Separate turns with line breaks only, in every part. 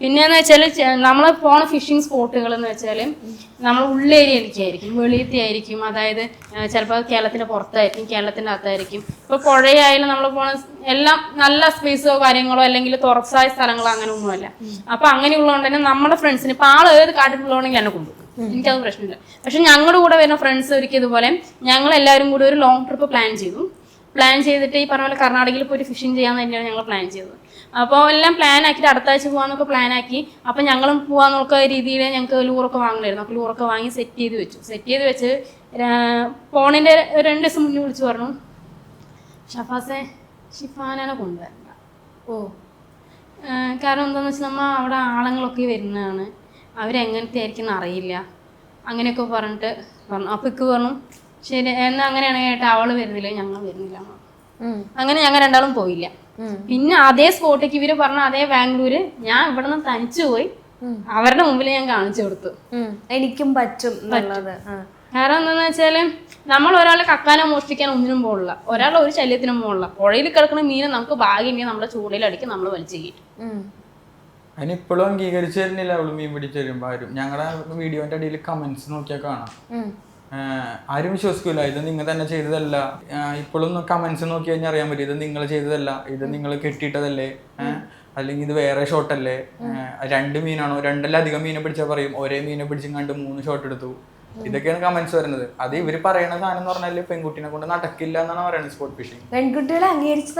പിന്നെന്ന് വെച്ചാൽ നമ്മൾ പോണ ഫിഷിംഗ് സ്പോട്ടുകൾ എന്ന് വെച്ചാൽ നമ്മൾ ഉള്ളേരിയയിലേക്കായിരിക്കും വെളിയത്തെ ആയിരിക്കും. അതായത് ചിലപ്പോൾ കേരളത്തിന്റെ പുറത്തായിരിക്കും കേരളത്തിന്റെ അകത്തായിരിക്കും. ഇപ്പോൾ പുഴയായാലും നമ്മൾ പോണ എല്ലാം നല്ല സ്പേസോ കാര്യങ്ങളോ അല്ലെങ്കിൽ തുറസായ സ്ഥലങ്ങളോ അങ്ങനെ ഒന്നുമല്ല. അപ്പൊ അങ്ങനെയുള്ളതുകൊണ്ട് തന്നെ നമ്മുടെ ഫ്രണ്ട്സിന് ഇപ്പൊ ആൾ ഏത് കാട്ടിലുള്ളതാണെങ്കിൽ എന്നെ കൊണ്ടുപോകും എനിക്കത് പ്രശ്നമില്ല. പക്ഷെ ഞങ്ങളുടെ കൂടെ വരുന്ന ഫ്രണ്ട്സ് ഒരിക്കൽ ഇതുപോലെ ഞങ്ങൾ എല്ലാവരും കൂടി ഒരു ലോങ് ട്രിപ്പ് പ്ലാൻ ചെയ്തു. പ്ലാൻ ചെയ്തിട്ട് ഈ പറഞ്ഞ പോലെ കർണാടകയിൽ പോയി ഫിഷിംഗ് ചെയ്യാൻ തന്നെയാണ് ഞങ്ങൾ പ്ലാൻ ചെയ്തത്. അപ്പോൾ എല്ലാം പ്ലാൻ ആക്കിയിട്ട് അടുത്ത ആഴ്ച പോകാന്നൊക്കെ പ്ലാൻ ആക്കി. അപ്പോൾ ഞങ്ങളും പോകാന്നൊക്കെ രീതിയിൽ ഞങ്ങൾക്ക് ലൂറൊക്കെ വാങ്ങണമായിരുന്നു അപ്പോൾ ലൂറൊക്കെ വാങ്ങി സെറ്റ് ചെയ്ത് വെച്ചു. സെറ്റ് ചെയ്ത് വെച്ച് ഫോണിന്റെ രണ്ട് ദിവസം മുന്നേ വിളിച്ചു പറഞ്ഞു. ഷഫാസെ ഷിഫാനെ കൊണ്ടുവരണ്ട. ഓ കാരണം എന്താണെന്ന് വെച്ചാൽ നമ്മൾ അവിടെ ആളുകളൊക്കെ വരുന്നതാണ്. അവരെങ്ങനത്തെ ആയിരിക്കും അറിയില്ല അങ്ങനെയൊക്കെ പറഞ്ഞിട്ട് പറഞ്ഞു. അപ്പോൾ ഇക്ക് പറഞ്ഞു ശരി എന്നാൽ അങ്ങനെയാണെങ്കിൽ ഏട്ടാ അവൾ വരുന്നില്ല ഞങ്ങൾ വരുന്നില്ല. അങ്ങനെ ഞങ്ങൾ രണ്ടാളും പോയില്ല. പിന്നെ അതേ സ്പോട്ടേക്ക് ഇവർ പറഞ്ഞ അതേ ബാംഗ്ലൂര് ഞാൻ ഇവിടെ നിന്ന് തനിച്ചു പോയി അവരുടെ മുമ്പിൽ ഞാൻ കാണിച്ചു കൊടുത്തു.
എനിക്കും പറ്റും.
കാരണം എന്താന്ന് വെച്ചാൽ നമ്മൾ ഒരാളെ കക്കാനോ മോഷ്ടിക്കാനോ ഒന്നിനും പോകില്ല ഒരാളെ ഒരു ശല്യത്തിനും പോകില്ല പുഴയിൽ കിടക്കുന്ന മീന് നമുക്ക് ഭാഗ്യമെങ്കിൽ നമ്മുടെ അടിക്കും നമ്മൾ വലിച്ചു
കിട്ടും.
അതിനിപ്പോഴും അംഗീകരിച്ചു തരുന്നില്ല അവൾ മീൻ പിടിച്ചു തരുമ്പോ ആരും. ഞങ്ങളുടെ വീഡിയോന്റെ അടിയിൽ കമന്റ്സ് നോക്കിയാൽ കാണാം. ആരും വിശ്വസിക്കൂല. ഇത് നിങ്ങൾ തന്നെ ചെയ്തതല്ല. ഇപ്പോഴും കമന്റ്സ് നോക്കി കഴിഞ്ഞാൽ അറിയാൻ പറ്റും. ഇത് നിങ്ങൾ ചെയ്തതല്ല. ഇത് നിങ്ങൾ കെട്ടിയിട്ടതല്ലേ? അല്ലെങ്കിൽ ഇത് വേറെ ഷോട്ടല്ലേ രണ്ട് മീനാണോ? രണ്ടല്ലധികം മീനെ പിടിച്ചാൽ പറയും. ഒരേ മീനെ പിടിച്ചും കണ്ട് മൂന്ന് ഷോട്ട് എടുത്തു. ഇതൊക്കെയാണ് കമന്റ്സ് വരുന്നത്. അത് ഇവർ പറയണ സാധനം എന്ന് പറഞ്ഞാൽ പെൺകുട്ടിനെ കൊണ്ട് നടക്കില്ല എന്നാണ് പറയുന്നത് സ്പോട്ട് ഫിഷിംഗ്
പെൺകുട്ടികളെ അംഗീകരിച്ച്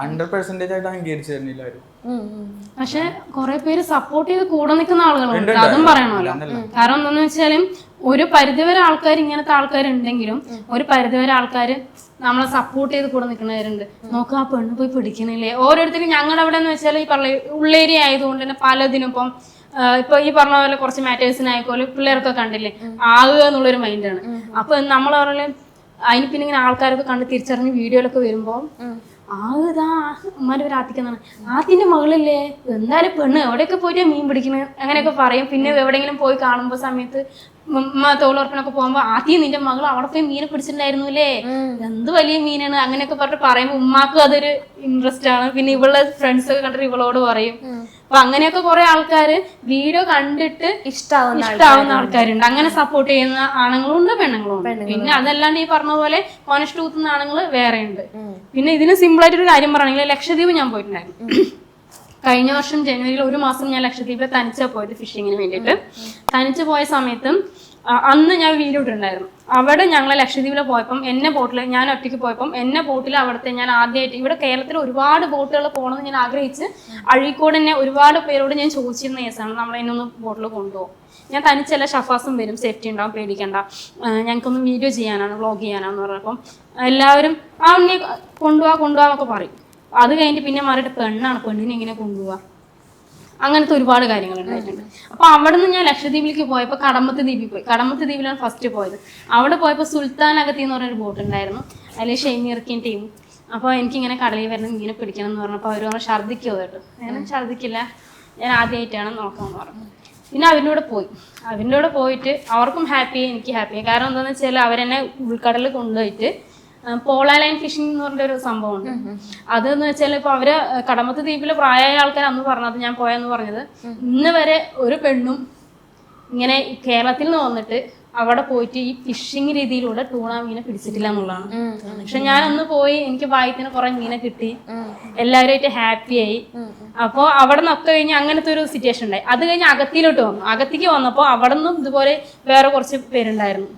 ഹൺഡ്രഡ് പെർസെന്റേജ് ആയിട്ട് അംഗീകരിച്ചു തരുന്നില്ല ആരും.
പക്ഷെ കുറെ പേര് സപ്പോർട്ട് ചെയ്ത് കൂടെ നിൽക്കുന്ന ആളുകളുണ്ട്. അതും. പറയണമല്ലോ. കാരണം എന്താന്ന് വെച്ചാലും ഒരു പരിധിവരെ ആൾക്കാർ ഇങ്ങനത്തെ ആൾക്കാരുണ്ടെങ്കിലും ഒരു പരിധിവരെ ആൾക്കാർ നമ്മളെ സപ്പോർട്ട് ചെയ്ത് കൂടെ നിൽക്കുന്നവരുണ്ട്. നോക്കുക ആ പെണ്ണ് പോയി പിടിക്കണില്ലേ ഓരോരുത്തരും ഞങ്ങളുടെ അവിടെ എന്ന് വെച്ചാൽ ഈ പറയ ഉള്ളേരിയ ആയതുകൊണ്ട് തന്നെ പലതിനും ഇപ്പം ഇപ്പൊ ഈ പറഞ്ഞ പോലെ കുറച്ച് മാറ്റേഴ്സിനായിക്കോലും പിള്ളേരൊക്കെ കണ്ടില്ലേ? ആകുക എന്നുള്ളൊരു മൈൻഡാണ് അപ്പൊ നമ്മൾ പറഞ്ഞാൽ അതിന് പിന്നെ ഇങ്ങനെ ആൾക്കാരൊക്കെ കണ്ട് തിരിച്ചറിഞ്ഞ് വീഡിയോയിലൊക്കെ വരുമ്പോൾ ആകെതാ ഉമ്മാന്റെ പേര് ആത്തിന്റെ മകളില്ലേ? എന്തായാലും പെണ്ണ് എവിടെയൊക്കെ പോയിട്ട് മീൻ പിടിക്കണ? അങ്ങനെയൊക്കെ പറയും. പിന്നെ എവിടെയെങ്കിലും പോയി കാണുമ്പോ സമയത്ത് ഉമ്മ തൊഴിലുറപ്പിനൊക്കെ പോകുമ്പോ ആദ്യം നിന്റെ മകൾ അവിടെ പോയി മീനെ പിടിച്ചിട്ടുണ്ടായിരുന്നു അല്ലേ? എന്ത് വലിയ മീനാണ്? അങ്ങനെയൊക്കെ പറഞ്ഞിട്ട് പറയുമ്പോ ഉമ്മാക്കും അതൊരു ഇൻട്രസ്റ്റ് ആണ്. പിന്നെ ഇവളുടെ ഫ്രണ്ട്സ് ഒക്കെ കണ്ടിട്ട് ഇവളോട് പറയും. അപ്പൊ അങ്ങനെയൊക്കെ കുറെ ആൾക്കാര് വീഡിയോ കണ്ടിട്ട്
ഇഷ്ടാവുന്ന
ഇഷ്ടാവുന്ന ആൾക്കാരുണ്ട്. അങ്ങനെ സപ്പോർട്ട് ചെയ്യുന്ന ആണുങ്ങളും ഉണ്ട് പെണ്ണുങ്ങളും ഉണ്ട് പിന്നെ അതല്ലാണ്ട് ഈ പറഞ്ഞ പോലെ മനുഷ്യ ഊത്തുന്ന ആണുങ്ങൾ വേറെ ഉണ്ട് പിന്നെ ഇതിന് സിമ്പിൾ ആയിട്ട് ഒരു കാര്യം പറയണെങ്കിൽ ലക്ഷദ്വീപ് ഞാൻ പോയിട്ടുണ്ടായിരുന്നു. കഴിഞ്ഞ വർഷം ജനുവരിയിൽ ഒരു മാസം ഞാൻ ലക്ഷദ്വീപിൽ തനിച്ചാ പോയത് ഫിഷിങ്ങിന് വേണ്ടിയിട്ട്. തനിച്ച് പോയ സമയത്തും അന്ന് ഞാൻ വീഡിയോ ഇട്ടിട്ടുണ്ടായിരുന്നു. അവിടെ ഞങ്ങൾ ലക്ഷദ്വീപിൽ പോയപ്പം എന്നെ ബോട്ടിൽ ഞാൻ ഒറ്റയ്ക്ക് പോയപ്പം എന്നെ ബോട്ടിൽ അവിടുത്തെ ഞാൻ ആദ്യമായിട്ട് ഇവിടെ കേരളത്തിൽ ഒരുപാട് ബോട്ടുകൾ പോകണമെന്ന് ഞാൻ ആഗ്രഹിച്ച് അഴീക്കോട് തന്നെ ഒരുപാട് പേരോട് ഞാൻ ചോദിച്ചിരുന്ന കേസാണ് നമ്മൾ എന്നെ ഒന്ന് ബോട്ടിൽ കൊണ്ടുപോകും. ഞാൻ തനിച്ചല്ല ഷഫാസും വരും സേഫ്റ്റി ഉണ്ടാവും പേടിക്കണ്ട. ഞങ്ങൾക്കൊന്ന് വീഡിയോ ചെയ്യാനാണ് വ്ളോഗ് ചെയ്യാനാണെന്ന് പറഞ്ഞപ്പം എല്ലാവരും ആ ഉണ്ണിയെ കൊണ്ടുപോവാ കൊണ്ടുപോവാന്നൊക്കെ പറയും. അത് കഴിഞ്ഞിട്ട് പിന്നെ മാറിയിട്ട് പെണ്ണാണ് പെണ്ണിനെ ഇങ്ങനെ കൊണ്ടുപോവാ അങ്ങനത്തെ ഒരുപാട് കാര്യങ്ങൾ ഉണ്ടായിട്ടുണ്ട്. അപ്പൊ അവിടെ നിന്ന് ഞാൻ ലക്ഷദ്വീപിലേക്ക് പോയപ്പോൾ കടമത്ത് ദ്വീപിൽ പോയി. കടമത്ത് ദ്വീപിലാണ് ഫസ്റ്റ് പോയത്. അവിടെ പോയപ്പോൾ സുൽത്താൻ അകത്തി എന്ന് പറഞ്ഞൊരു ബോട്ട് ഉണ്ടായിരുന്നു. അതിൽ ഷെയ്മീർക്കിൻ ടീം അപ്പോൾ എനിക്കിങ്ങനെ കടലിൽ വരണം ഇങ്ങനെ പിടിക്കണം എന്ന് പറഞ്ഞപ്പോൾ അവർ പറഞ്ഞു ഛർദിക്കോ കേട്ടോ. ഞാൻ ഛർദ്ദിക്കില്ല. ഞാൻ ആദ്യമായിട്ടാണ് നോക്കാമെന്ന് പറഞ്ഞു പിന്നെ അവന്റെ കൂടെ പോയി. അവന്റെ കൂടെ പോയിട്ട് അവർക്കും ഹാപ്പിയായി എനിക്ക് ഹാപ്പിയായി കാരണം എന്താണെന്ന് വെച്ചാൽ അവരെന്നെ ഉൾക്കടലിൽ കൊണ്ടുപോയിട്ട് പോള ലൈൻ ഫിഷിംഗ് എന്ന് പറഞ്ഞ ഒരു സംഭവമുണ്ട്. അതെന്ന് വെച്ചാൽ ഇപ്പൊ അവർ കടമത്ത് ദ്വീപിൽ പ്രായമായ ആൾക്കാർ അന്ന് പറഞ്ഞത് ഞാൻ പോയെന്ന് പറഞ്ഞത്. ഇന്ന് വരെ ഒരു പെണ്ണും ഇങ്ങനെ കേരളത്തിൽ നിന്ന് വന്നിട്ട് അവിടെ പോയിട്ട് ഈ ഫിഷിംഗ് രീതിയിലൂടെ ടൂണ മീനെ പിടിച്ചിട്ടില്ല എന്നുള്ളതാണ്. പക്ഷെ ഞാൻ അന്ന് പോയി എനിക്ക് വായത്തിന് കുറെ മീനെ കിട്ടി. എല്ലാവരുമായിട്ട് ഹാപ്പിയായി അപ്പോൾ അവിടെ നിന്നൊക്കെ കഴിഞ്ഞ് അങ്ങനത്തെ ഒരു സിറ്റുവേഷൻ ഉണ്ടായി. അത് കഴിഞ്ഞ് അകത്തിലോട്ട് വന്നു. അകത്തേക്ക് വന്നപ്പോൾ അവിടെ നിന്നും ഇതുപോലെ വേറെ കുറച്ച് പേരുണ്ടായിരുന്നു.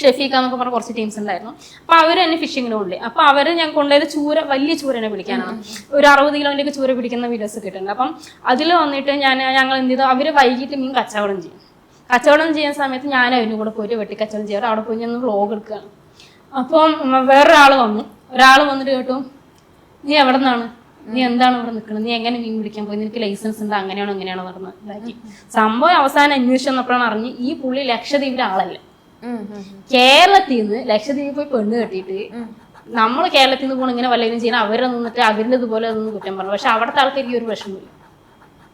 ഷെഫീഖ എന്നൊക്കെ പറഞ്ഞ കുറച്ച് ടീംസ് ഉണ്ടായിരുന്നു. അപ്പൊ അവർ തന്നെ ഫിഷിങ്ങിന് കൊണ്ടുപോയി അപ്പൊ അവർ ഞാൻ കൊണ്ടുപോയത് ചൂര വലിയ ചൂരനെ പിടിക്കാനാണ്. ഒരു അറുപത് കിലോന്റെ ചൂര പിടിക്കുന്ന വീഡിയോസ് ഇട്ടുണ്ട് അപ്പം അതിൽ വന്നിട്ട് ഞാൻ ഞങ്ങൾ എന്ത് ചെയ്തു? അവർ വൈകിട്ട് മീൻ കച്ചവടം ചെയ്യും. കച്ചവടം ചെയ്യുന്ന സമയത്ത് ഞാൻ അതിന് കൂടെ പോയിട്ട് വെട്ടി കച്ചവടം ചെയ്യാറ് അവിടെ പോയി ഞാൻ വ്ലോഗ് എടുക്കുകയാണ്. അപ്പം വേറൊരാൾ വന്നു. ഒരാൾ വന്നിട്ട് കേട്ടു നീ എവിടെ നിന്നാണ്? നീ എന്താണ് ഇവിടെ നിൽക്കുന്നത്? നീ എങ്ങനെ മീൻ പിടിക്കാൻ പോയി? നിനക്ക് ലൈസൻസ് ഉണ്ട്? അങ്ങനെയാണോ അങ്ങനെയാണോ പറഞ്ഞ് ഇതാക്കി. സംഭവം അവസാനം അന്വേഷിച്ചപ്പോഴാണ് അറിഞ്ഞ് ഈ പുള്ളി ലക്ഷദ്വീപിലെ ആളല്ല. കേരളത്തിൽ നിന്ന് ലക്ഷദ്വീപിൽ പോയി പെണ്ണ് കെട്ടിയിട്ട് നമ്മൾ കേരളത്തിൽ നിന്ന് പോകണം ഇങ്ങനെ വല്ലതും ചെയ്യണം അവരെ നിന്നിട്ട് അവരുടെ ഇതുപോലെ അതൊന്നും കുറ്റം പറഞ്ഞു പക്ഷെ അവിടുത്തെ ആൾക്കാർക്ക് ഈ ഒരു വിഷമമില്ല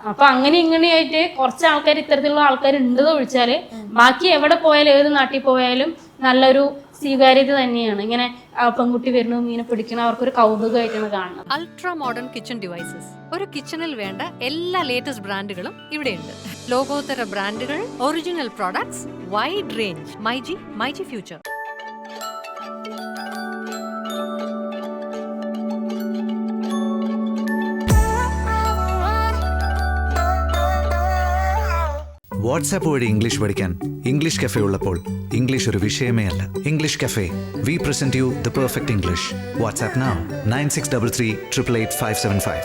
അപ്പൊ അങ്ങനെ ഇങ്ങനെയായിട്ട് കുറച്ച് ആൾക്കാർ ഇത്തരത്തിലുള്ള ആൾക്കാർ ഉണ്ടെന്ന് ഒഴിച്ചാൽ ബാക്കി എവിടെ പോയാലും ഏത് നാട്ടിൽ പോയാലും നല്ലൊരു സ്വീകാര്യത തന്നെയാണ്. ഇങ്ങനെ പെൺകുട്ടി വരുന്നു മീനെ പിടിക്കണം അവർക്കൊരു കൗതുകമായിട്ടാണ് കാണുന്നത്.
Ultra modern kitchen devices. ഒരു കിച്ചണിൽ വേണ്ട എല്ലാ ലേറ്റസ്റ്റ് ബ്രാൻഡുകളും ഇവിടെയുണ്ട്. ലോകോത്തര ബ്രാൻഡുകൾ original products wide range myG myG future
WhatsApp വഴി ഇംഗ്ലീഷ് പഠിക്കാൻ ഇംഗ്ലീഷ് കഫേ ഉള്ളപ്പോൾ ഇംഗ്ലീഷ് ഒരു വിഷയമേ അല്ല. English cafe we present you the perfect English WhatsApp nine six double three triple eight five seven five